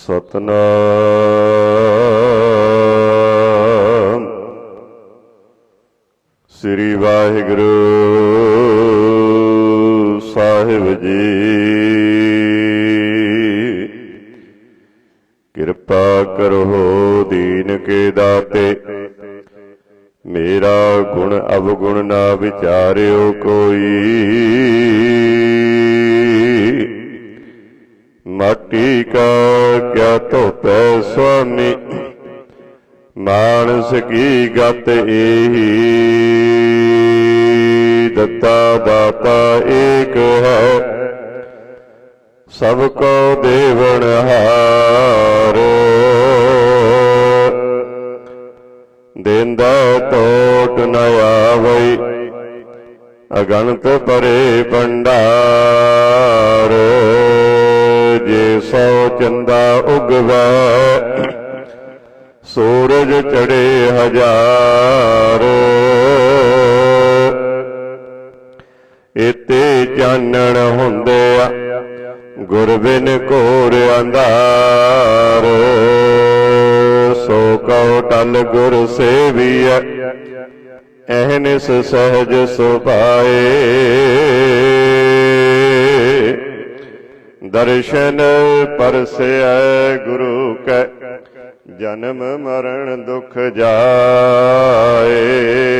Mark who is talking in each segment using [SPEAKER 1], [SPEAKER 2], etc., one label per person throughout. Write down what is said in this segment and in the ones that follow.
[SPEAKER 1] ਸਤਨਾਮ। ਸ੍ਰੀ ਵਾਹਿਗੁਰੂ ਦਿੱਤਾ ਦਾਤਾ ਏਕ ਹੈ। ਸਭ ਕੋ ਦੇਵਨ ਹਾਰ। ਦੇਂਦਾ ਟੋਟ ਨ ਆਵਈ ਅਗਣਤ ਪਰੇ ਭੰਡਾਰ। ਜੇ ਸੋ ਚੰਦਾ ਉਗਵਾ, ਸੂਰਜ ਚੜੇ ਹਜ਼ਾਰ। ਚਾਨਣ ਹੁੰਦੇ ਆ। ਗੁਰ ਬਿਨ ਘੋਰ ਅੰਧਾਰ। ਸੋ ਕਉ ਟਲ ਗੁਰ ਸੇਵੀਐ। ਐਹਨਿਸ ਸਹਜ ਸੁਭਾਏ। ਦਰਸ਼ਨ ਪਰਸੈ ਗੁਰੂ ਕੈ। ਜਨਮ ਮਰਨ ਦੁਖ ਜਾਏ।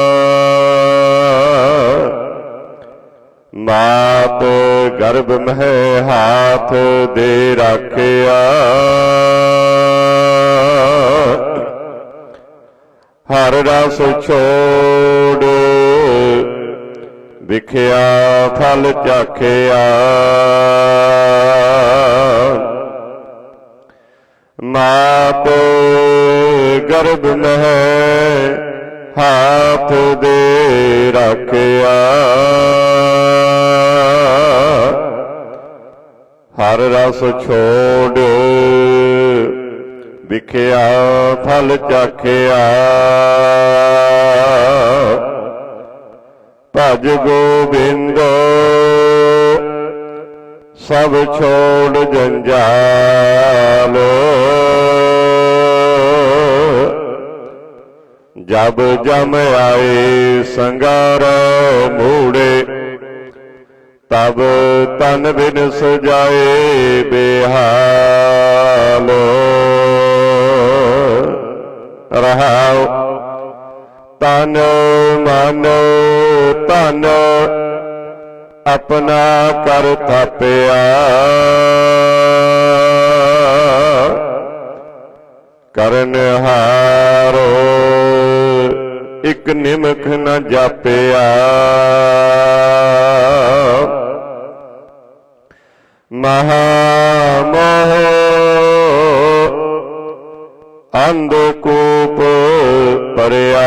[SPEAKER 1] ਮਾਤ ਗਰਭ ਮਹਿ ਹਾਥ ਦੇ ਰੱਖਿਆ। ਹਰ ਰਸ ਛੋੜ ਵਿਖਿਆ, ਫਲ ਚਾਖਿਆ। ਮਾਤ ਗਰਭ ਮਹਿ ਹੱਥ ਦੇ ਰੱਖਿਆ। ਹਰ ਰਸ ਛੋੜ ਵਿਖਿਆ ਫਲ ਚਾਖਿਆ। ਭਜ ਗੋਬਿੰਦ ਸਭ ਛੋੜ ਜੰਜਾਲ। ਜਬ ਜਮ ਆਏ ਸੰਗਾਰ ਮੂੜੇ, ਤਬ ਤਨ ਬਿਨ ਸਜਾਏ ਬਿਹਾਲ। ਰਹਾਉ ਤਨ ਮਨ ਤਨ, ਆਪਣਾ ਕਰ ਥਾਪਿਆ। ਕਰਨ ਹਾਰੋ ਇਕ ਨਿਮਖ ਨ ਜਾਪਿਆ। ਮਹਾ ਮੋਹ ਅੰਧ ਕੂਪ ਪਰਿਆ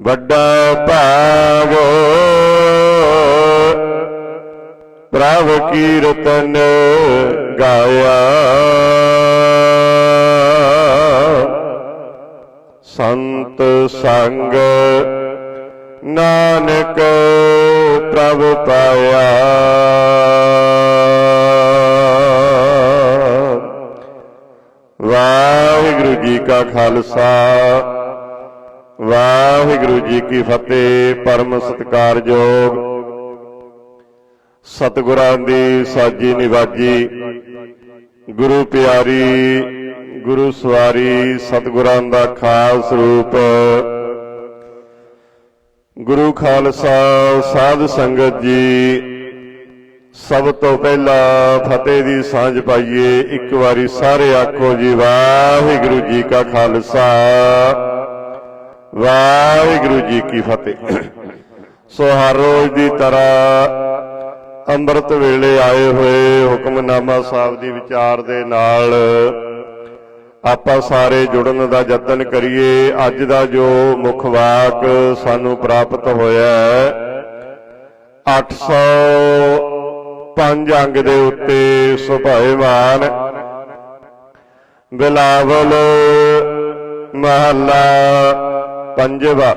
[SPEAKER 1] ਵੱਡਾ ਭਾਗ ਪ੍ਰਭ ਕੀਰਤਨ ਗਾਇਆ। ਸੰਤ ਸੰਗ ਨਾਨਕ ਪ੍ਰਭ ਪਾਇਆ। ਵਾਹਿਗੁਰੂ ਜੀ ਕਾ ਖਾਲਸਾ। ਵਾਹਿਗੁਰੂ ਜੀ ਕੀ ਫਤਿਹ, ਪਰਮ ਸਤਿਕਾਰਯੋਗ ਸਤਿਗੁਰਾਂ ਦੀ ਸਾਜੀ ਨਿਵਾਜੀ, ਗੁਰੂ ਪਿਆਰੀ, ਗੁਰੂ ਸਵਾਰੀ, ਸਤਿਗੁਰਾਂ ਦਾ ਖਾਸ ਰੂਪ। ਗੁਰੂ ਖਾਲਸਾ ਸਾਧ ਸੰਗਤ ਜੀ, ਸਭ ਤੋਂ ਪਹਿਲਾਂ ਫਤਿਹ ਦੀ ਸਾਂਝ ਪਾਈਏ। ਇੱਕ ਵਾਰੀ ਸਾਰੇ ਆਖੋ ਜੀ, ਵਾਹਿਗੁਰੂ ਜੀ ਕਾ ਖਾਲਸਾ। ਵਾਹਿਗੁਰੂ ਜੀ ਕੀ ਫਤਿਹ। ਸੋ ਹਰ ਰੋਜ਼ ਦੀ ਤਰ੍ਹਾਂ ਅੰਮ੍ਰਿਤ ਵੇਲੇ ਆਏ ਹੋਏ ਹੁਕਮਨਾਮਾ ਸਾਹਿਬ ਦੀ ਵਿਚਾਰ ਦੇ ਨਾਲ ਆਪਾਂ ਸਾਰੇ ਜੁੜਨ ਦਾ ਯਤਨ ਕਰੀਏ। ਅੱਜ ਦਾ ਜੋ ਮੁੱਖ ਵਾਕ ਸਾਨੂੰ ਪ੍ਰਾਪਤ ਹੋਇਆ ਹੈ 805 ਅੰਗ ਦੇ ਉੱਤੇ ਸੁਭਾਏਮਾਨ ਬਿਲਾਵਲ ਮਹੱਲਾ ਪੰਜਵਾ।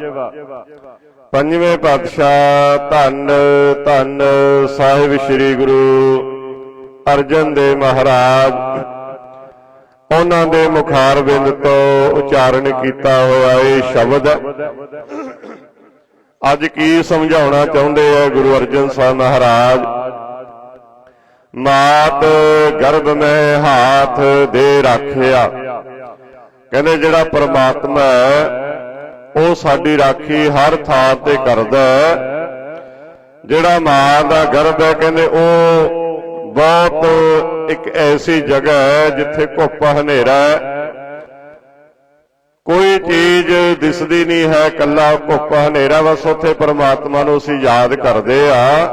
[SPEAKER 1] ਪੰਜਵੇਂ ਪਾਤਸ਼ਾਹ ਧੰਨ ਧੰਨ ਸਾਹਿਬ ਸ੍ਰੀ ਗੁਰੂ ਅਰਜਨ ਦੇਵ ਮਹਾਰਾਜ। ਉਹਨਾਂ ਦੇ ਮੁਖਾਰ ਬਿੰਦ ਤੋਂ ਉਚਾਰਨ ਕੀਤਾ ਹੋਇਆ ਇਹ ਸ਼ਬਦ। ਅੱਜ ਕੀ ਸਮਝਾਉਣਾ ਚਾਹੁੰਦੇ ਆ ਗੁਰੂ ਅਰਜਨ ਸਾਹਿਬ ਮਹਾਰਾਜ? ਮਾਤ ਗਰਭ ਮੈਂ ਹਾਥ ਦੇ ਰੱਖਿਆ। ਕਹਿੰਦੇ ਜਿਹੜਾ ਪਰਮਾਤਮਾ ਹੈ ਉਹ ਸਾਡੀ ਰਾਖੀ ਹਰ ਥਾਂ ਤੇ ਕਰਦਾ ਜਿਹੜਾ ਮਾਂ ਦਾ ਗਰਭ ਹੈ, ਕਹਿੰਦੇ ਉਹ ਬਹੁਤ ਇੱਕ ਐਸੀ ਜਗ੍ਹਾ ਹੈ ਜਿੱਥੇ ਘੁੱਪ ਹਨੇਰਾ ਹੈ। ਕੋਈ ਚੀਜ਼ ਦਿਸਦੀ ਨਹੀਂ ਹੈ ਕੱਲਾ ਘੁੱਪ ਹਨੇਰਾ ਬਸ ਉੱਥੇ ਪਰਮਾਤਮਾ ਨੂੰ ਅਸੀਂ ਯਾਦ ਕਰਦੇ ਆ।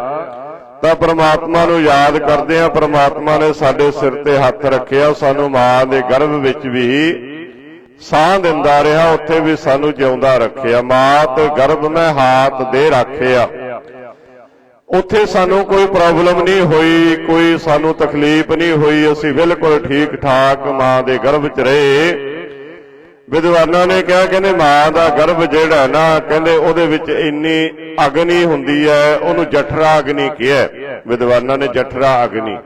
[SPEAKER 1] ਤਾਂ ਪਰਮਾਤਮਾ ਨੂੰ ਯਾਦ ਕਰਦੇ ਆ, ਪਰਮਾਤਮਾ ਨੇ ਸਾਡੇ ਸਿਰ ਤੇ ਹੱਥ ਰੱਖਿਆ। ਸਾਨੂੰ ਮਾਂ ਦੇ ਗਰਭ ਵਿੱਚ ਵੀ ਸਾਹ ਦਿੰਦਾ ਰਿਹਾ, ਉੱਥੇ ਵੀ ਸਾਨੂੰ ਜਿਉਂਦਾ ਰੱਖਿਆ। ਮਾਤ, ਗਰਭ ਮੈਂ ਹਾਥ ਦੇ ਰੱਖਿਆ। ਉੱਥੇ ਸਾਨੂੰ ਕੋਈ ਪ੍ਰੋਬਲਮ ਨਹੀਂ ਹੋਈ, ਕੋਈ ਸਾਨੂੰ ਤਕਲੀਫ ਨਹੀਂ ਹੋਈ। ਅਸੀਂ ਬਿਲਕੁਲ ਠੀਕ ਠਾਕ ਮਾਂ ਦੇ ਗਰਭ 'ਚ ਰਹੇ। ਵਿਦਵਾਨਾਂ ਨੇ ਕਿਹਾ, ਕਹਿੰਦੇ ਮਾਂ ਦਾ ਗਰਭ ਜਿਹੜਾ ਨਾ, ਕਹਿੰਦੇ ਉਹਦੇ ਵਿੱਚ ਇੰਨੀ ਅਗਨੀ ਹੁੰਦੀ ਹੈ, ਉਹਨੂੰ ਜਠਰਾ ਅਗਨੀ ਕਿਹਾ। ਵਿਦਵਾਨਾਂ ਨੇ ਜਠਰਾ ਅਗਨੀ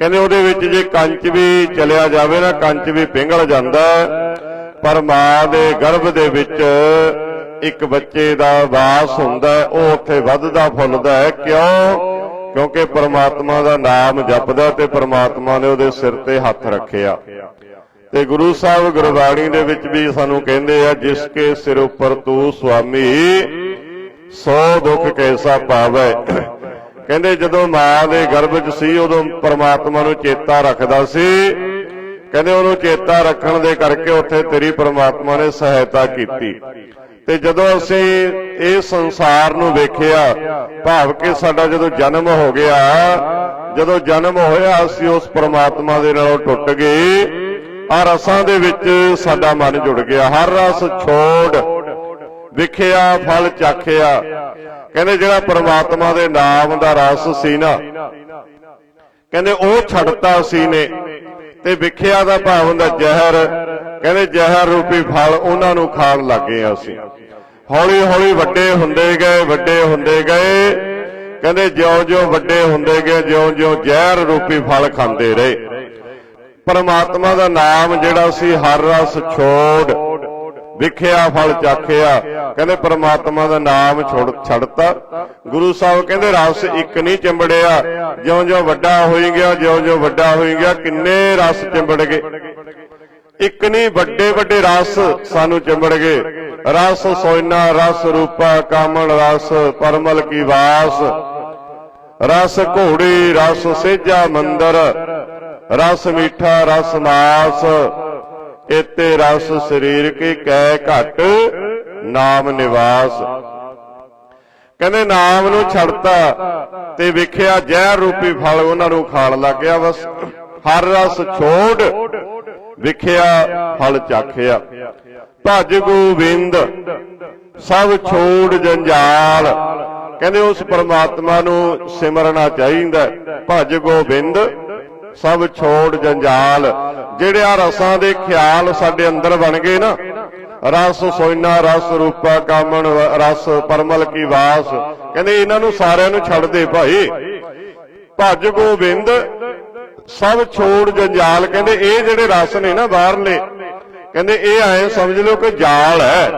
[SPEAKER 1] ਕਹਿੰਦੇ ਉਹਦੇ ਵਿੱਚ ਜੇ ਕੰਚ ਵੀ ਚਲਿਆ ਜਾਵੇ ਨਾ, ਕੰਚ ਵੀ ਪਿੰਗਲ ਜਾਂਦਾ ਪਰ ਮਾਂ ਦੇ ਗਰਭ ਦੇ ਵਿੱਚ ਇੱਕ ਬੱਚੇ ਦਾ ਵਾਸ ਹੁੰਦਾ ਉਹ ਉੱਥੇ ਵੱਧਦਾ, ਫੁੱਲਦਾ ਹੈ। ਕਿਉਂ? ਕਿਉਂਕਿ ਪ੍ਰਮਾਤਮਾ ਦਾ ਨਾਮ ਜਪਦਾ ਤੇ ਪਰਮਾਤਮਾ ਨੇ ਉਹਦੇ ਸਿਰ ਤੇ ਹੱਥ ਰੱਖਿਆ। ਤੇ ਗੁਰੂ ਸਾਹਿਬ ਗੁਰਬਾਣੀ ਦੇ ਵਿੱਚ ਵੀ ਸਾਨੂੰ ਕਹਿੰਦੇ ਆ, ਜਿਸ ਕੇ ਸਿਰ ਉੱਪਰ ਤੂੰ ਸੁਆਮੀ, ਸੋ ਦੁੱਖ ਕੈਸਾ ਪਾਵੇ। ਕਹਿੰਦੇ ਜਦੋਂ ਮਾਂ ਦੇ ਗਰਭ 'ਚ ਸੀ, ਉਦੋਂ ਪਰਮਾਤਮਾ ਨੂੰ ਚੇਤਾ ਰੱਖਦਾ ਸੀ। ਕਹਿੰਦੇ ਉਹਨੂੰ ਚੇਤਾ ਰੱਖਣ ਦੇ ਕਰਕੇ ਉੱਥੇ ਤੇਰੀ ਪਰਮਾਤਮਾ ਨੇ ਸਹਾਇਤਾ ਕੀਤੀ। ਤੇ ਜਦੋਂ ਅਸੀਂ ਇਹ ਸੰਸਾਰ ਨੂੰ ਵੇਖਿਆ, ਭਾਵ ਕਿ ਸਾਡਾ ਜਦੋਂ ਜਨਮ ਹੋ ਗਿਆ, ਜਦੋਂ ਜਨਮ ਹੋਇਆ, ਅਸੀਂ ਉਸ ਪਰਮਾਤਮਾ ਦੇ ਨਾਲੋਂ ਟੁੱਟ ਗਏ। ਆ ਰਸਾਂ ਦੇ ਵਿੱਚ ਸਾਡਾ ਮਨ ਜੁੜ ਗਿਆ। ਹਰ ਰਸ ਛੋੜ ਵਿਖਿਆ, ਫਲ ਚਾਖਿਆ। ਕਹਿੰਦੇ ਜਿਹੜਾ ਪ੍ਰਮਾਤਮਾ ਦੇ ਨਾਮ ਦਾ ਰਸ ਸੀ ਨਾ, ਕਹਿੰਦੇ ਉਹ ਛੱਡਤਾ ਸੀ ਨੇ ਤੇ ਵਿਖਿਆ ਦਾ ਭਾਵ ਹੁੰਦਾ ਜ਼ਹਿਰ। ਕਹਿੰਦੇ ਜ਼ਹਿਰ ਰੂਪੀ ਫਲ ਉਹਨਾਂ ਨੂੰ ਖਾਣ ਲੱਗੇ ਅਸੀਂ। ਹੌਲੀ ਹੌਲੀ ਵੱਡੇ ਹੁੰਦੇ ਗਏ, ਵੱਡੇ ਹੁੰਦੇ ਗਏ। ਕਹਿੰਦੇ ਜਿਉਂ-ਜਿਉਂ ਵੱਡੇ ਹੁੰਦੇ ਗਏ, ਜਿਉਂ-ਜਿਉਂ ਜ਼ਹਿਰ ਰੂਪੀ ਫਲ ਖਾਂਦੇ ਰਹੇ। ਪਰਮਾਤਮਾ ਦਾ ਨਾਮ ਜਿਹੜਾ ਸੀ ਹਰ ਰਸ ਛੋੜ। ਵਿਖਿਆ ਫਲ ਚਾਖਿਆ। ਕਹਿੰਦੇ ਪਰਮਾਤਮਾ ਦਾ ਨਾਮ ਛੋੜ ਛੱਡਤਾ। ਗੁਰੂ ਸਾਹਿਬ ਕਹਿੰਦੇ ਰਸ ਇੱਕ ਨਹੀਂ ਚਿੰਬੜਿਆ। ਜਿਉਂ-ਜਿਉਂ ਵੱਡਾ ਹੋਈ ਗਿਆ, ਜਿਉਂ-ਜਿਉਂ ਵੱਡਾ ਹੋਈ ਗਿਆ, ਕਿੰਨੇ ਰਸ ਚਿੰਬੜ ਗਏ। ਇੱਕ ਨਹੀਂ ਵੱਡੇ ਵੱਡੇ ਰਸ ਸਾਨੂੰ ਚਿੰਬੜ ਗਏ। ਰਸ ਸੋਇਨਾ, ਰਸ ਰੂਪਾ ਕਾਮਣ ਰਸ, ਪਰਮਲ ਕੀ ਵਾਸ। ਰਸ ਘੋੜੀ, ਰਸ ਸੇਜਾ ਮੰਦਰ। ਰਸ ਮੀਠਾ, ਰਸ ਮਾਸ ਇਤੇ ਰਸ ਸਰੀਰ ਕੀ ਕੈ ਘਟ, ਨਾਮ ਨਿਵਾਸ। ਕਹਿੰਦੇ ਨਾਮ ਨੂੰ ਛੱਡਤਾ ਤੇ ਵੇਖਿਆ ਜ਼ਹਿਰ ਰੂਪੀ ਫਲ ਉਹਨਾਂ ਨੂੰ ਖਾਣ ਲੱਗ ਗਿਆ ਬਸ। ਹਰ ਰਸ ਛੋੜ, ਵਿਖਿਆ ਫਲ ਚਾਖਿਆ। ਭਜ ਗੋਬਿੰਦ, ਸਭ ਛੋੜ ਜੰਜਾਲ। ਕਹਿੰਦੇ ਉਸ ਪਰਮਾਤਮਾ ਨੂੰ ਸਿਮਰਨਾ ਚਾਹੀਦਾ। ਹੈ। ਭਜ ਗੋਬਿੰਦ, ਸਭ ਛੋੜ ਜੰਜਾਲ। ਜਿਹੜੇ ਆ ਰਸਾਂ ਦੇ ਖਿਆਲ ਸਾਡੇ ਅੰਦਰ ਬਣ ਗਏ ਨਾ, ਰਸ ਸੋਇਨਾ, ਰਸ ਰੂਪਾ, ਕਾਮਣ, ਰਸ ਪਰਮਲ ਕੀ ਵਾਸ, ਕਹਿੰਦੇ ਇਹਨਾਂ ਨੂੰ ਸਾਰਿਆਂ ਨੂੰ ਛੱਡ ਦੇ ਭਾਈ। ਭਜ ਗੋਬਿੰਦ, ਸਭ ਛੋੜ ਜੰਜਾਲ, ਕਹਿੰਦੇ ਇਹ ਜਿਹੜੇ ਰਸ ਨੇ ਨਾ ਬਾਹਰਲੇ ਕਹਿੰਦੇ ਇਹ ਐ ਸਮਝ ਲਓ ਕਿ ਜਾਲ ਹੈ।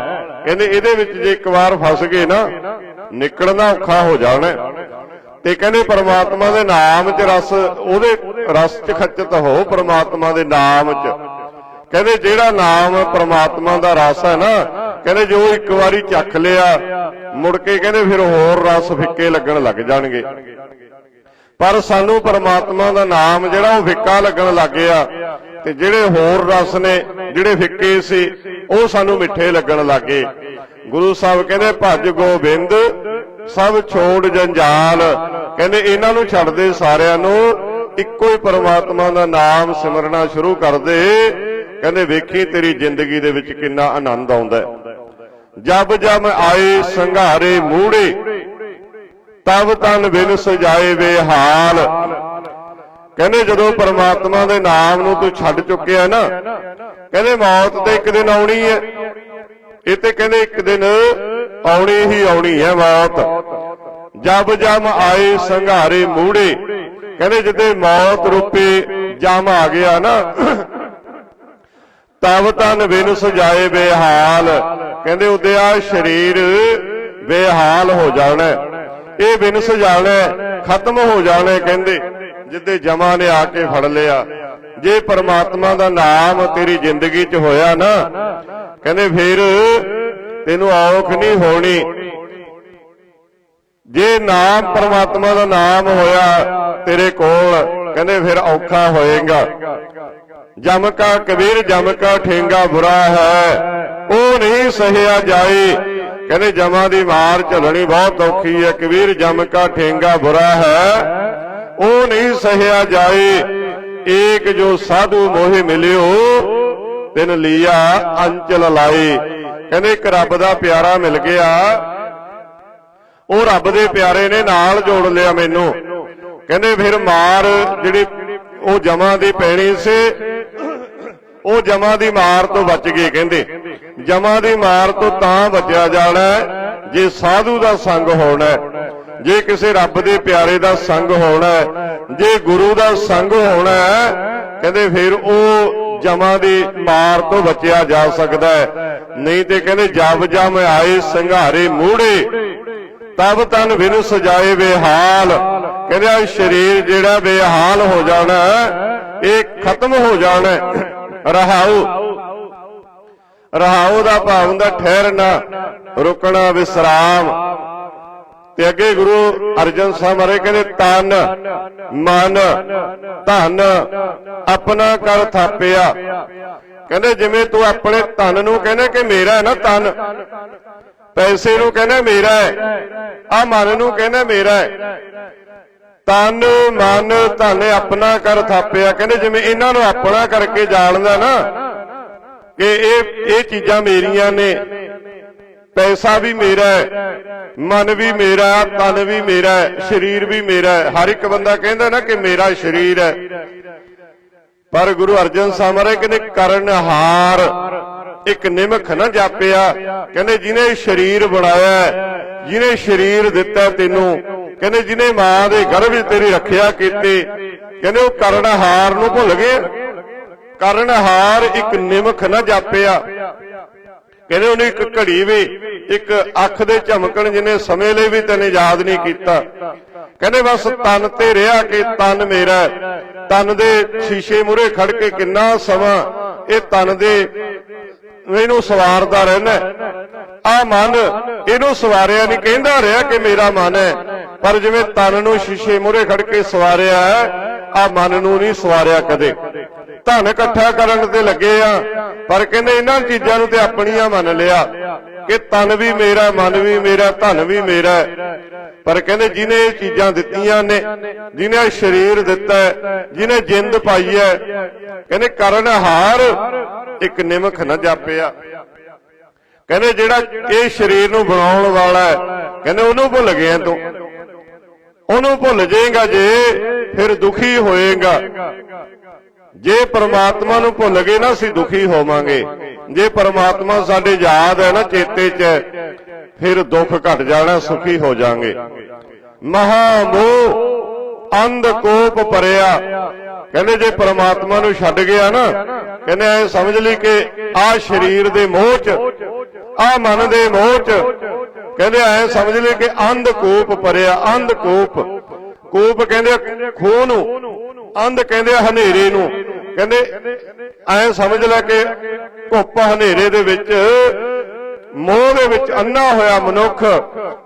[SPEAKER 1] ਕਹਿੰਦੇ ਇਹਦੇ ਵਿੱਚ ਜੇ ਇੱਕ ਵਾਰ ਫਸ ਗਏ ਨਾ, ਨਿਕਲਣਾ ਔਖਾ ਹੋ ਜਾਣਾ। ਤੇ ਕਹਿੰਦੇ ਪਰਮਾਤਮਾ ਦੇ ਨਾਮ 'ਚ ਰਸ ਉਹਦੇ ਰਸ 'ਚ ਖੱਚਤ ਹੋ ਪ੍ਰਮਾਤਮਾ ਦੇ ਨਾਮ 'ਚ। ਕਹਿੰਦੇ ਜਿਹੜਾ ਨਾਮ ਪ੍ਰਮਾਤਮਾ ਦਾ ਰਸ ਹੈ ਨਾ, ਕਹਿੰਦੇ ਜੋ ਇੱਕ ਵਾਰੀ ਚੱਖ ਲਿਆ, ਮੁੜ ਕੇ ਕਹਿੰਦੇ ਫਿਰ ਹੋਰ ਰਸ ਫਿੱਕੇ ਲੱਗਣ ਲੱਗ ਜਾਣਗੇ। ਪਰ ਸਾਨੂੰ ਪਰਮਾਤਮਾ ਦਾ ਨਾਮ ਜਿਹੜਾ ਉਹ ਫਿੱਕਾ ਲੱਗਣ ਲੱਗ ਗਿਆ ਤੇ ਜਿਹੜੇ ਹੋਰ ਰਸ ਨੇ, ਜਿਹੜੇ ਫਿੱਕੇ ਸੀ, ਉਹ ਸਾਨੂੰ ਮਿੱਠੇ ਲੱਗਣ ਲੱਗੇ ਗੁਰੂ ਸਾਹਿਬ ਕਹਿੰਦੇ, ਭੱਜ ਗੋਬਿੰਦ, ਸਭ ਛੋੜ ਜੰਜਾਲ। ਕਹਿੰਦੇ, ਇਹਨਾਂ ਨੂੰ ਛੱਡਦੇ ਸਾਰਿਆਂ ਨੂੰ ਇੱਕੋ ਹੀ ਪਰਮਾਤਮਾ ਦਾ ਨਾਮ ਸਿਮਰਨਾ ਸ਼ੁਰੂ ਕਰ ਦੇ। ਕਹਿੰਦੇ, ਵੇਖੀ ਤੇਰੀ ਜ਼ਿੰਦਗੀ ਦੇ ਵਿੱਚ ਕਿੰਨਾ ਆਨੰਦ ਆਉਂਦਾ ਜਬ ਜਬ ਆਏ ਸੰਘਾਰੇ ਮੂੜੇ, ਤਬ ਤਨ ਬਿਨ ਸਜਾਏ ਬੇਹਾਲ। ਕਹਿੰਦੇ, ਜਦੋਂ ਪਰਮਾਤਮਾ ਦੇ ਨਾਮ ਨੂੰ ਤੂੰ ਛੱਡ ਚੁੱਕਿਆ ਨਾ, ਕਹਿੰਦੇ, ਮੌਤ ਤੇ ਇੱਕ ਦਿਨ ਆਉਣੀ ਹੈ। ਇਹ ਤੇ ਕਹਿੰਦੇ, ਇੱਕ ਦਿਨ ਆਉਣੀ ਹੀ ਆਉਣੀ ਹੈ ਮੌਤ। ਜਬ ਜਮ ਆਏ ਸੰਘਾਰੇ ਮੂੜੇ ਕਹਿੰਦੇ ਜਿੱਦੇ ਮੌਤ ਰੂਪੀ ਜਮ ਆ ਗਿਆ ਨਾ ਤਬ ਤਨ ਬਿਨ ਸਜਾਏ ਬੇਹਾਲ। ਕਹਿੰਦੇ ਉਹਦੇ ਆ ਸਰੀਰ ਬੇਹਾਲ ਹੋ ਜਾਣਾ ਇਹ ਬਿਨ ਸਜਾਣਾ ਖਤਮ ਹੋ ਜਾਣਾ ਕਹਿੰਦੇ, ਜਿੱਦੇ ਜਮਾ ਨੇ ਆ ਕੇ ਫੜ ਲਿਆ। ਜੇ ਪਰਮਾਤਮਾ ਦਾ ਨਾਮ ਤੇਰੀ ਜ਼ਿੰਦਗੀ 'ਚ ਹੋਇਆ ਨਾ, ਕਹਿੰਦੇ ਫਿਰ ਤੈਨੂੰ ਔਖ ਨਹੀਂ ਹੋਣੀ। ਜੇ ਨਾਮ ਪਰਮਾਤਮਾ ਦਾ ਨਾਮ ਹੋਇਆ ਤੇਰੇ ਕੋਲ, ਕਹਿੰਦੇ ਫਿਰ ਔਖਾ ਹੋਏਗਾ। ਜਮ ਕਾ ਕਬੀਰ, ਜਮ ਕਾ ਠੇਂਗਾ ਬੁਰਾ ਹੈ। ਉਹ ਨਹੀਂ ਸਹਿਆ ਜਾਏ ਕਹਿੰਦੇ ਜਮਾਂ ਦੀ ਮਾਰ ਝੱਲਣੀ ਬਹੁਤ ਔਖੀ ਹੈ। ਕਬੀਰ, ਜਮ ਕਾ ਠੇਂਗਾ ਬੁਰਾ ਹੈ। ਉਹ ਨਹੀਂ ਸਹਿਆ ਜਾਏ ਏਕ ਜੋ ਸਾਧੂ ਮੋਹਿ ਮਿਲਿਓ, ਤਿਨ ਲੀਆ ਅੰਚਲ ਲਾਏ ਕਹਿੰਦੇ ਇੱਕ ਰੱਬ ਦਾ ਪਿਆਰਾ ਮਿਲ ਗਿਆ। ਉਹ ਰੱਬ ਦੇ ਪਿਆਰੇ ਨੇ ਨਾਲ ਜੋੜ ਲਿਆ ਮੈਨੂੰ। ਕਹਿੰਦੇ ਫਿਰ ਮਾਰ ਜਿਹੜੀ ਉਹ ਜਮਾਂ ਦੀ ਪੈਣੀ ਸੀ, ਉਹ ਜਮਾਂ ਦੀ ਮਾਰ ਤੋਂ ਬਚ ਗਏ ਕਹਿੰਦੇ। ਜਮਾਂ ਦੀ ਮਾਰ ਤੋਂ ਤਾਂ ਬਚਿਆ ਜਾਣਾ ਜੇ ਸਾਧੂ ਦਾ ਸੰਗ ਹੋਣਾ ਜੇ ਕਿਸੇ ਰੱਬ ਦੇ ਪਿਆਰੇ ਦਾ ਸੰਗ ਹੋਣਾ ਜੇ ਗੁਰੂ ਦਾ ਸੰਗ ਹੋਣਾ ਕਹਿੰਦੇ ਫਿਰ ਉਹ ਜਮਾਂ ਦੀ ਮਾਰ ਤੋਂ ਬਚਿਆ ਜਾ ਸਕਦਾ ਹੈ। ਨਹੀਂ ਤੇ ਕਹਿੰਦੇ ਜਬ ਜਮ ਆਏ ਸੰਘਾਰੇ ਮੂੜੇ ਤਬ ਤਨ ਬਿਨ ਸਜਾਏ ਬੇਹਾਲ। ਕਹਿੰਦੇ ਆ, ਸਰੀਰ ਜਿਹੜਾ ਬੇਹਾਲ ਹੋ ਜਾਣਾ, ਇਹ ਖਤਮ ਹੋ ਜਾਣਾ ਰਹਾਉ। ਰਹਾਉ ਦਾ ਭਾਵ ਹੁੰਦਾ ਠਹਿਰਨਾ, ਰੁਕਣਾ, ਵਿਸਰਾਮ। ਤੇ ਅੱਗੇ ਗੁਰੂ ਅਰਜਨ ਸਾਹਿਬ ਮਹਾਰਾਜ ਕਹਿੰਦੇ, ਤਨ, ਮਨ, ਧਨ, ਆਪਣਾ ਕਰ ਥਾਪਿਆ। ਕਹਿੰਦੇ, ਜਿਵੇਂ ਤੂੰ ਆਪਣੇ ਤਨ ਨੂੰ ਕਹਿੰਦੇ ਕਿ ਮੇਰਾ ਹੈ ਨਾ ਤਨ ਪੈਸੇ ਨੂੰ ਕਹਿੰਦਾ ਮੇਰਾ ਹੈ। ਆ ਮਨ ਨੂੰ ਕਹਿੰਦਾ ਮੇਰਾ ਹੈ। ਤਨ, ਮਨ, ਧਨ ਆਪਣਾ ਕਰ ਥਾਪਿਆ। ਕਹਿੰਦੇ ਜਿਵੇਂ ਇਹਨਾਂ ਨੂੰ ਆਪਣਾ ਕਰਕੇ ਜਾਣਦਾ ਨਾ ਕਿ ਇਹ ਇਹ ਚੀਜ਼ਾਂ ਮੇਰੀਆਂ ਨੇ। ਪੈਸਾ ਵੀ ਮੇਰਾ ਹੈ, ਮਨ ਵੀ ਮੇਰਾ ਤਨ ਵੀ ਮੇਰਾ ਹੈ, ਸਰੀਰ ਵੀ ਮੇਰਾ ਹੈ। ਹਰ ਇੱਕ ਬੰਦਾ ਕਹਿੰਦਾ ਨਾ ਕਿ ਮੇਰਾ ਸਰੀਰ ਹੈ। ਪਰ ਗੁਰੂ ਅਰਜਨ ਸਾਹਿਬ ਮਹਾਰਾਜ ਕਹਿੰਦੇ, ਕਰਨ ਹਾਰ ਇੱਕ ਨਿਮਖ ਨਾ ਜਾਪਿਆ। ਕਹਿੰਦੇ ਜਿਹਨੇ ਸਰੀਰ ਬਣਾਇਆ ਹੈ, ਜਿਹਨੇ ਸਰੀਰ ਦਿੱਤਾ ਤੈਨੂੰ ਕਹਿੰਦੇ ਜਿਹਨੇ ਮਾਂ ਦੇ ਗਰਭ ਵਿੱਚ ਤੇਰੀ ਰੱਖਿਆ ਕੀਤੀ ਕਹਿੰਦੇ ਉਹ ਕਰਨਹਾਰ ਨੂੰ ਭੁੱਲ ਗਏ। ਕਰਨਹਾਰ ਇੱਕ ਨਿਮਖ ਨਾ ਜਾਪਿਆ। ਕਹਿੰਦੇ ਉਹਨੇ ਇੱਕ ਘੜੀ ਵੀ ਇੱਕ ਅੱਖ ਦੇ ਝਮਕਣ ਜਿੰਨੇ ਸਮੇਂ ਲਈ ਵੀ ਤੈਨੇ ਯਾਦ ਨਹੀਂ ਕੀਤਾ। ਕਹਿੰਦੇ ਬਸ ਤਨ ਤੇ ਰਿਹਾ ਕਿ ਤਨ ਮੇਰਾ ਤਨ ਦੇ ਸ਼ੀਸ਼ੇ ਮੂਰੇ ਖੜ ਕੇ ਕਿੰਨਾ ਸਮਾਂ ਇਹ ਤਨ ਦੇ ਇਹਨੂੰ ਸਵਾਰਦਾ ਰਹਿਣਾ ਆ ਮਨ ਇਹਨੂੰ ਸਵਾਰਿਆ ਨਹੀਂ, ਕਹਿੰਦਾ ਰਿਹਾ ਕਿ ਮੇਰਾ ਮਨ ਹੈ। ਪਰ ਜਿਵੇਂ ਤਨ ਨੂੰ ਸ਼ੀਸ਼ੇ ਮੂਹਰੇ ਖੜ ਕੇ ਸਵਾਰਿਆ ਹੈ ਆ ਮਨ ਨੂੰ ਨਹੀਂ ਸਵਾਰਿਆ ਕਦੇ। ਧਨ ਇਕੱਠਾ ਕਰਨ ਤੇ ਲੱਗੇ ਆ, ਪਰ ਕਹਿੰਦੇ ਇਹਨਾਂ ਚੀਜ਼ਾਂ ਨੂੰ ਤੇ ਆਪਣੀਆਂ ਮੰਨ ਲਿਆ। ਕਿ ਤਨ ਵੀ ਮੇਰਾ ਮਨ ਵੀ ਮੇਰਾ ਧਨ ਵੀ ਮੇਰਾ ਪਰ ਕਹਿੰਦੇ ਜਿਹਨੇ ਇਹ ਚੀਜ਼ਾਂ ਦਿੱਤੀਆਂ ਨੇ ਜਿਹਨੇ ਇਹ ਸਰੀਰ ਦਿੱਤਾ ਹੈ, ਜਿੰਦ ਪਾਈ ਹੈ ਕਹਿੰਦੇ ਕਰਨਹਾਰ ਇੱਕ ਨਿਮਖ ਨਾ ਜਾਪਿਆ। ਕਹਿੰਦੇ ਜਿਹੜਾ ਇਹ ਸਰੀਰ ਨੂੰ ਬਣਾਉਣ ਵਾਲਾ ਹੈ ਕਹਿੰਦੇ ਉਹਨੂੰ ਭੁੱਲ ਗਿਆ ਤੂੰ। ਉਹਨੂੰ ਭੁੱਲ ਜਾਏਗਾ ਜੇ ਫਿਰ ਦੁਖੀ ਹੋਏਗਾ। ਜੇ ਪਰਮਾਤਮਾ ਨੂੰ ਭੁੱਲ ਗਏ ਨਾ ਅਸੀਂ ਦੁਖੀ ਹੋਵਾਂਗੇ। ਜੇ ਪਰਮਾਤਮਾ ਸਾਡੇ ਯਾਦ ਹੈ ਨਾ ਚੇਤੇ 'ਚ, ਫਿਰ ਦੁੱਖ ਘਟ ਜਾਣਾ, ਸੁਖੀ ਹੋ ਜਾਾਂਗੇ। ਮਹਾ ਮੋਹ, ਅੰਧ ਕੋਪ ਪਰਿਆ ਕਹਿੰਦੇ ਜੇ ਪਰਮਾਤਮਾ ਨੂੰ ਛੱਡ ਗਿਆ ਨਾ, ਕਹਿੰਦੇ ਐ ਸਮਝ ਲਈ ਕਿ ਆ ਸਰੀਰ ਦੇ ਮੋਹ ਚ ਆ ਮਨ ਦੇ ਮੋਹ ਚ, ਕਹਿੰਦੇ ਐ ਸਮਝ ਲਈ ਕਿ ਅੰਧ ਕੋਪ ਭਰਿਆ, ਅੰਧ ਕੋਪ। ਕੋਪ ਕਹਿੰਦੇ ਆ ਖੂਹ ਨੂੰ, ਅੰਧ ਕਹਿੰਦੇ ਆ ਹਨੇਰੇ ਨੂੰ। ਕਹਿੰਦੇ, ਐ ਸਮਝ ਲੈ ਕਿ ਧੁੱਪ ਹਨੇਰੇ ਦੇ ਵਿੱਚ, ਮੋਹ ਦੇ ਵਿੱਚ ਅੰਨਾ ਹੋਇਆ ਮਨੁੱਖ,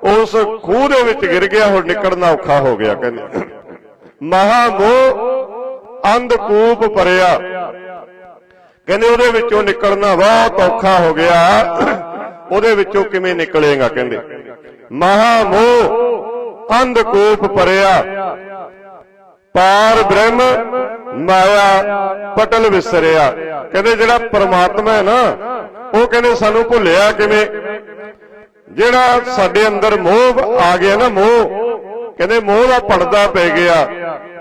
[SPEAKER 1] ਉਸ ਖੂਹ ਦੇ ਵਿੱਚ ਗਿਰ ਗਿਆ, ਹੁਣ ਨਿਕਲਣਾ ਔਖਾ ਹੋ ਗਿਆ, ਕਹਿੰਦੇ। ਮਹਾ ਮੋਹ ਅੰਧ ਭਰਿਆ। ਕਹਿੰਦੇ, ਉਹਦੇ ਵਿੱਚੋਂ ਨਿਕਲਣਾ ਬਹੁਤ ਔਖਾ ਹੋ ਗਿਆ। ਉਹਦੇ ਵਿੱਚੋਂ ਕਿਵੇਂ ਨਿਕਲੇਗਾ, ਕਹਿੰਦੇ। ਮਹਾ ਮੋਹ ਅੰਧ ਭਰਿਆ। ਪਾਰ ਬ੍ਰਹਮ ਮਾਇਆ ਪਟਲ ਵਿਸਰਿਆ। ਕਹਿੰਦੇ ਜਿਹੜਾ ਪਰਮਾਤਮਾ ਹੈ ਨਾ, ਉਹ ਕਹਿੰਦੇ ਸਾਨੂੰ ਭੁੱਲਿਆ ਕਿਵੇਂ? ਜਿਹੜਾ ਸਾਡੇ ਅੰਦਰ ਮੋਹ ਆ ਗਿਆ ਨਾ ਮੋਹ, ਕਹਿੰਦੇ ਮੋਹ ਦਾ ਪਰਦਾ ਪੈ ਗਿਆ।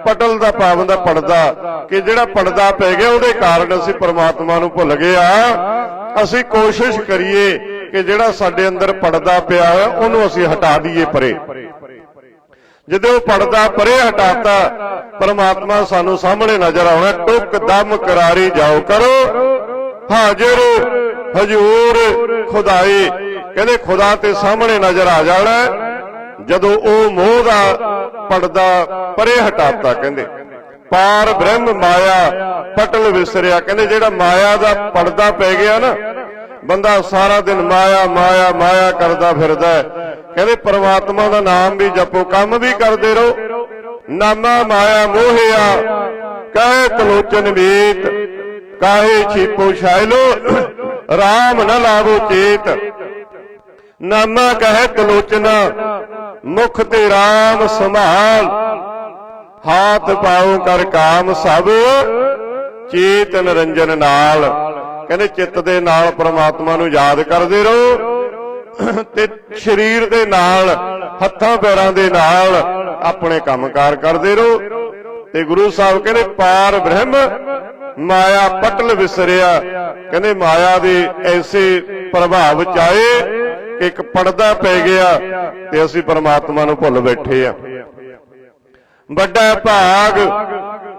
[SPEAKER 1] ਪਟਲ ਦਾ ਪਾਵਨ ਦਾ ਪਰਦਾ ਕਿ ਜਿਹੜਾ ਪਰਦਾ ਪੈ ਗਿਆ, ਉਹਦੇ ਕਾਰਨ ਅਸੀਂ ਪਰਮਾਤਮਾ ਨੂੰ ਭੁੱਲ ਗਏ ਆ। ਅਸੀਂ ਕੋਸ਼ਿਸ਼ ਕਰੀਏ ਕਿ ਜਿਹੜਾ ਸਾਡੇ ਅੰਦਰ ਪਰਦਾ ਪਿਆ ਹੈ ਉਹਨੂੰ ਅਸੀਂ ਹਟਾ ਦਈਏ ਪਰੇ। ਜਦੋਂ ਉਹ ਪੜਦਾ ਪਰੇ ਹਟਾਤਾ ਪਰਮਾਤਮਾ ਸਾਨੂੰ ਸਾਹਮਣੇ ਨਜ਼ਰ ਆਉਣਾ, ਟੁੱਕ ਦਮ ਕਰਾਰੀ ਜਾਓ ਕਰੋ। ਹਾਜ਼ਰ ਹਜੂਰ ਖੁਦਾਈ। ਕਹਿੰਦੇ ਖੁਦਾ ਤੇ ਸਾਹਮਣੇ ਨਜ਼ਰ ਆ ਜਾਣਾ। ਜਦੋਂ ਉਹ ਮੋਹ ਦਾ ਪੜਦਾ ਪਰੇ ਹਟਾਤਾ ਕਹਿੰਦੇ, ਪਾਰ ਬ੍ਰਹਮ ਮਾਇਆ ਪਟਲ ਵਿਸਰਿਆ। ਕਹਿੰਦੇ ਜਿਹੜਾ ਮਾਇਆ ਦਾ ਪਰਦਾ ਪੈ ਗਿਆ ਨਾ ਬੰਦਾ ਸਾਰਾ ਦਿਨ ਮਾਇਆ ਮਾਇਆ ਮਾਇਆ ਕਰਦਾ ਫਿਰਦਾ ਕਹਿੰਦੇ ਪ੍ਰਮਾਤਮਾ ਦਾ ਨਾਮ ਵੀ ਜਪੋ, ਕੰਮ ਵੀ ਕਰਦੇ ਰਹੋ। ਨਾਮਾ ਮਾਇਆ ਮੋਹਿਆ, ਕਹੇ ਕਲੋਚਨ ਮੀਤ, ਕਾਹੇ ਛੀਪੋ ਛਾਇਲੋ RAM ਨ ਲਾਵੋ ਚੇਤ। ਨਾਮਾ ਕਹੇ ਕਲੋਚਨਾ, ਮੁਖ ਤੇ RAM ਸੰਭਾਲ। ਹਾਥ ਪਾਉ ਕਰ ਕਾਮ ਸਭ, ਚੇਤ ਨਿਰੰਜਨ ਨਾਲ। ਕਹਿੰਦੇ ਚਿੱਤ ਦੇ ਨਾਲ ਪ੍ਰਮਾਤਮਾ ਨੂੰ ਯਾਦ ਕਰਦੇ ਰਹੋ। ਤੇ ਸਰੀਰ ਦੇ ਨਾਲ, ਹੱਥਾਂ ਪੈਰਾਂ ਦੇ ਨਾਲ ਆਪਣੇ ਕੰਮਕਾਰ ਕਰਦੇ ਰਹੋ। ਤੇ ਗੁਰੂ ਸਾਹਿਬ ਕਹਿੰਦੇ, ਪਾਰ ਬ੍ਰਹਮ, ਮਾਇਆ ਪਟਲ ਵਿਸਰਿਆ। ਕਹਿੰਦੇ ਮਾਇਆ ਦੇ ਐਸੇ ਪ੍ਰਭਾਵ ਚ ਆਏ ਕਿ ਇੱਕ ਪਰਦਾ ਪੈ ਗਿਆ ਤੇ ਅਸੀਂ ਪਰਮਾਤਮਾ ਨੂੰ ਭੁੱਲ ਬੈਠੇ ਆ। ਵੱਡਾ ਭਾਗ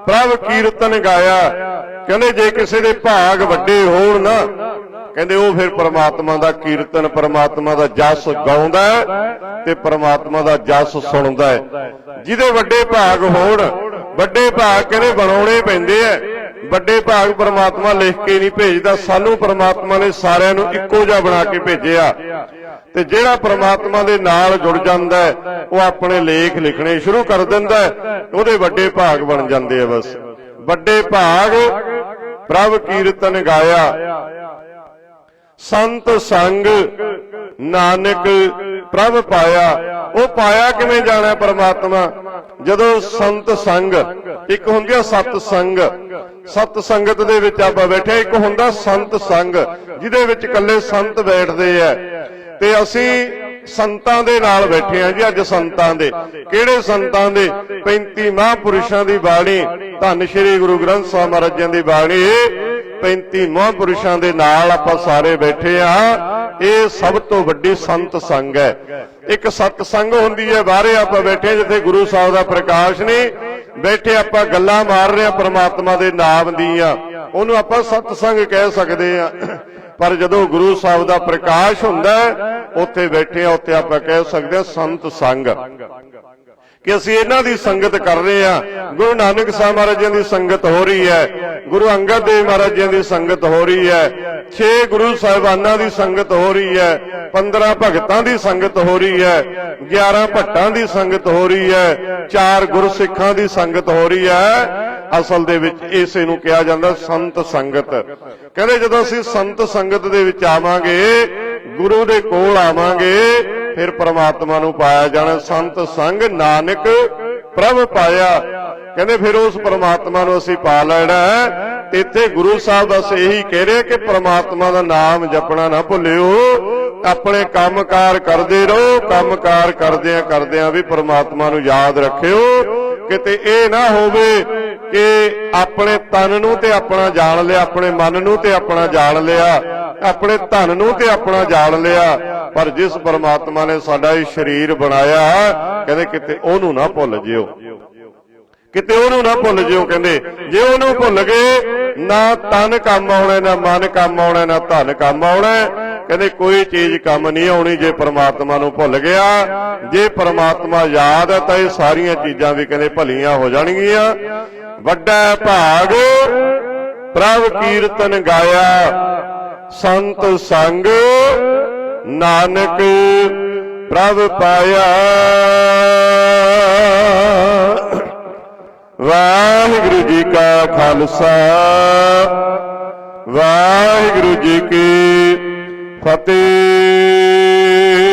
[SPEAKER 1] ਪ੍ਰਭ ਕੀਰਤਨ ਗਾਇਆ। ਕਹਿੰਦੇ ਜੇ ਕਿਸੇ ਦੇ ਭਾਗ ਵੱਡੇ ਹੋਣ ਨਾ, ਕਹਿੰਦੇ ਉਹ ਫਿਰ ਪ੍ਰਮਾਤਮਾ ਦਾ ਕੀਰਤਨ, ਪ੍ਰਮਾਤਮਾ ਦਾ ਜਸ ਗਾਉਂਦਾ ਤੇ ਪ੍ਰਮਾਤਮਾ ਦਾ ਜਸ ਸੁਣਦਾ ਹੈ। ਜਿਹਦੇ ਵੱਡੇ ਭਾਗ ਹੋਣ, ਵੱਡੇ ਭਾਗ ਕਹਿੰਦੇ ਬਣਾਉਣੇ ਪੈਂਦੇ ਐ ਵੱਡੇ ਭਾਗ ਪ੍ਰਮਾਤਮਾ ਲਿਖ ਕੇ ਨਹੀਂ ਭੇਜਦਾ, ਸਾਨੂੰ ਪ੍ਰਮਾਤਮਾ ਨੇ ਸਾਰਿਆਂ ਨੂੰ ਇੱਕੋ ਜਿਹਾ ਬਣਾ ਕੇ ਭੇਜਿਆ। ਤੇ ਜਿਹੜਾ ਪ੍ਰਮਾਤਮਾ ਦੇ ਨਾਲ ਜੁੜ ਜਾਂਦਾ ਹੈ, ਉਹ ਆਪਣੇ ਲੇਖ ਲਿਖਣੇ ਸ਼ੁਰੂ ਕਰ ਦਿੰਦਾ ਹੈ, ਉਹਦੇ ਵੱਡੇ ਭਾਗ ਬਣ ਜਾਂਦੇ ਆ ਬਸ। ਵੱਡੇ ਭਾਗ ਪ੍ਰਭ ਕੀਰਤਨ ਗਾਇਆ। ਸੰਤ ਸੰਗ ਨਾਨਕ ਪ੍ਰਭ ਪਾਇਆ। ਉਹ ਪਾਇਆ ਕਿਵੇਂ ਜਾਣਾ ਪਰਮਾਤਮਾ? ਜਦੋਂ ਸੰਤ ਸੰਗ, ਇੱਕ ਹੁੰਦੀ ਆ ਸਤ ਸੰਗ। ਸਤ ਸੰਗਤ ਦੇ ਵਿੱਚ ਆਪਾਂ ਬੈਠੇ ਇੱਕ ਹੁੰਦਾ ਸੰਤ ਸੰਗ, ਜਿਹਦੇ ਵਿੱਚ ਇਕੱਲੇ ਸੰਤ ਬੈਠਦੇ ਆ। ਤੇ ਅਸੀਂ ਸੰਤਾਂ ਦੇ ਨਾਲ ਬੈਠੇ ਆ ਜੀ, ਅੱਜ ਸੰਤਾਂ ਦੇ। ਕਿਹੜੇ ਸੰਤਾਂ ਦੇ? 35 ਮਹਾਂਪੁਰਸ਼ਾਂ ਦੀ ਬਾਣੀ, ਧੰਨ ਸ਼੍ਰੀ ਗੁਰੂ ਗ੍ਰੰਥ ਸਾਹਿਬ ਮਹਾਰਾਜਾਂ ਦੀ ਬਾਣੀ। 35 ਮਹਾਂਪੁਰਸ਼ਾਂ ਦੇ ਨਾਲ ਆਪਾਂ ਸਾਰੇ ਬੈਠੇ ਆ ਇਹ ਸਭ ਤੋਂ ਵੱਡੀ ਸੰਤ ਸੰਗ ਹੈ। ਇੱਕ ਸਤ ਸੰਗ ਹੁੰਦੀ ਹੈ, ਬਾਹਰੇ ਆਪਾਂ ਬੈਠੇ ਹਾਂ, ਜਿੱਥੇ ਗੁਰੂ ਸਾਹਿਬ ਦਾ ਪ੍ਰਕਾਸ਼ ਨਹੀਂ। ਬੈਠੇ ਆਪਾਂ ਗੱਲਾਂ ਮਾਰ ਰਹੇ ਆ ਪ੍ਰਮਾਤਮਾ ਦੇ ਨਾਮ ਦੀਆਂ। ਉਹਨੂੰ ਆਪਾਂ ਸਤ ਸੰਗ ਕਹਿ ਸਕਦੇ ਆ ਪਰ ਜਦੋਂ ਗੁਰੂ ਸਾਹਿਬ ਦਾ ਪ੍ਰਕਾਸ਼ ਹੁੰਦਾ ਉੱਥੇ ਬੈਠੇ ਆ ਉੱਥੇ ਆਪਾਂ ਕਹਿ ਸਕਦੇ ਆ ਸੰਤ ਸੰਗ। ਕਿ ਅਸੀਂ ਇਹਨਾਂ ਦੀ ਸੰਗਤ ਕਰ ਰਹੇ ਆ ਗੁਰੂ ਨਾਨਕ ਸਾਹਿਬ ਮਹਾਰਾਜਾਂ ਦੀ ਸੰਗਤ ਹੋ ਰਹੀ ਹੈ। ਗੁਰੂ ਅੰਗਦ ਦੇਵ ਮਹਾਰਾਜਾਂ ਦੀ ਸੰਗਤ ਹੋ ਰਹੀ ਹੈ। 6 ਗੁਰੂ ਸਾਹਿਬਾਨਾਂ ਦੀ ਸੰਗਤ ਹੋ ਰਹੀ ਹੈ। 15 ਭਗਤਾਂ ਦੀ ਸੰਗਤ ਹੋ ਰਹੀ ਹੈ। 11 ਭੱਟਾਂ ਦੀ ਸੰਗਤ ਹੋ ਰਹੀ ਹੈ। 4 ਗੁਰਸਿੱਖਾਂ ਦੀ ਸੰਗਤ ਹੋ ਰਹੀ ਹੈ। ਅਸਲ ਦੇ ਵਿੱਚ ਇਸੇ ਨੂੰ ਕਿਹਾ ਜਾਂਦਾ ਸੰਤ ਸੰਗਤ। ਕਹਿੰਦੇ ਜਦੋਂ ਅਸੀਂ ਸੰਤ ਸੰਗਤ ਦੇ ਵਿੱਚ ਆਵਾਂਗੇ, ਗੁਰੂ ਦੇ ਕੋਲ ਆਵਾਂਗੇ, ਫਿਰ ਪ੍ਰਮਾਤਮਾ ਨੂੰ ਪਾਇਆ ਜਾਣਾ ਸੰਤ ਸੰਗ ਨਾਨਕ ਪ੍ਰਭ ਪਾਇਆ। ਕਹਿੰਦੇ ਫਿਰ ਉਸ ਪ੍ਰਮਾਤਮਾ ਨੂੰ ਅਸੀਂ ਪਾ ਲੈਣਾ। ਇੱਥੇ ਗੁਰੂ ਸਾਹਿਬ ਬਸ ਇਹੀ ਕਹਿ ਰਹੇ ਕਿ ਪ੍ਰਮਾਤਮਾ ਦਾ ਨਾਮ ਜਪਣਾ ਨਾ ਭੁੱਲਿਓ। ਆਪਣੇ ਕੰਮਕਾਰ ਕਰਦੇ ਰਹੋ, ਕੰਮਕਾਰ ਕਰਦਿਆਂ ਕਰਦਿਆਂ ਵੀ ਪ੍ਰਮਾਤਮਾ ਨੂੰ ਯਾਦ ਰੱਖਿਓ। ਕਿਤੇ ਇਹ ਨਾ ਹੋਵੇ ਕਿ ਆਪਣੇ ਤਨ ਨੂੰ ਤੇ ਆਪਣਾ ਜਾਣ ਲਿਆ, ਆਪਣੇ ਮਨ ਨੂੰ ਤੇ ਆਪਣਾ ਜਾਣ ਲਿਆ, ਆਪਣੇ ਧਨ ਨੂੰ ਤੇ ਆਪਣਾ ਜਾਣ ਲਿਆ, ਪਰ ਜਿਸ ਪਰਮਾਤਮਾ ਨੇ ਸਾਡਾ ਇਹ ਸਰੀਰ ਬਣਾਇਆ, ਕਹਿੰਦੇ ਕਿਤੇ ਉਹਨੂੰ ਨਾ ਭੁੱਲ ਜਿਓ। ਕਿਤੇ ਉਹਨੂੰ ਨਾ ਭੁੱਲ ਜਿਓ, ਕਹਿੰਦੇ, ਜੇ ਉਹਨੂੰ ਭੁੱਲ ਗਏ, ਨਾ ਤਨ ਕੰਮ ਆਉਣਾ, ਨਾ ਮਨ ਕੰਮ ਆਉਣਾ, ਨਾ ਧਨ ਕੰਮ ਆਉਣਾ, ਕਹਿੰਦੇ ਕੋਈ ਚੀਜ਼ ਕੰਮ ਨਹੀਂ ਆਉਣੀ ਜੇ ਪਰਮਾਤਮਾ ਨੂੰ ਭੁੱਲ ਗਿਆ। ਜੇ ਪਰਮਾਤਮਾ ਯਾਦ ਹੈ ਤਾਂ ਇਹ ਸਾਰੀਆਂ ਚੀਜ਼ਾਂ ਵੀ ਕਹਿੰਦੇ ਭਲੀਆਂ ਹੋ ਜਾਣਗੀਆਂ। ਵੱਡਾ ਭਾਗ। ਪ੍ਰਭ ਕੀਰਤਨ ਗਾਇਆ। ਸੰਤ ਸੰਗ ਨਾਨਕ ਪ੍ਰਭ ਪਾਇਆ। ਵਾਹਿਗੁਰੂ ਜੀ ਕਾ ਖਾਲਸਾ। ਵਾਹਿਗੁਰੂ ਜੀ ਕੀ ਫਤਿਹ।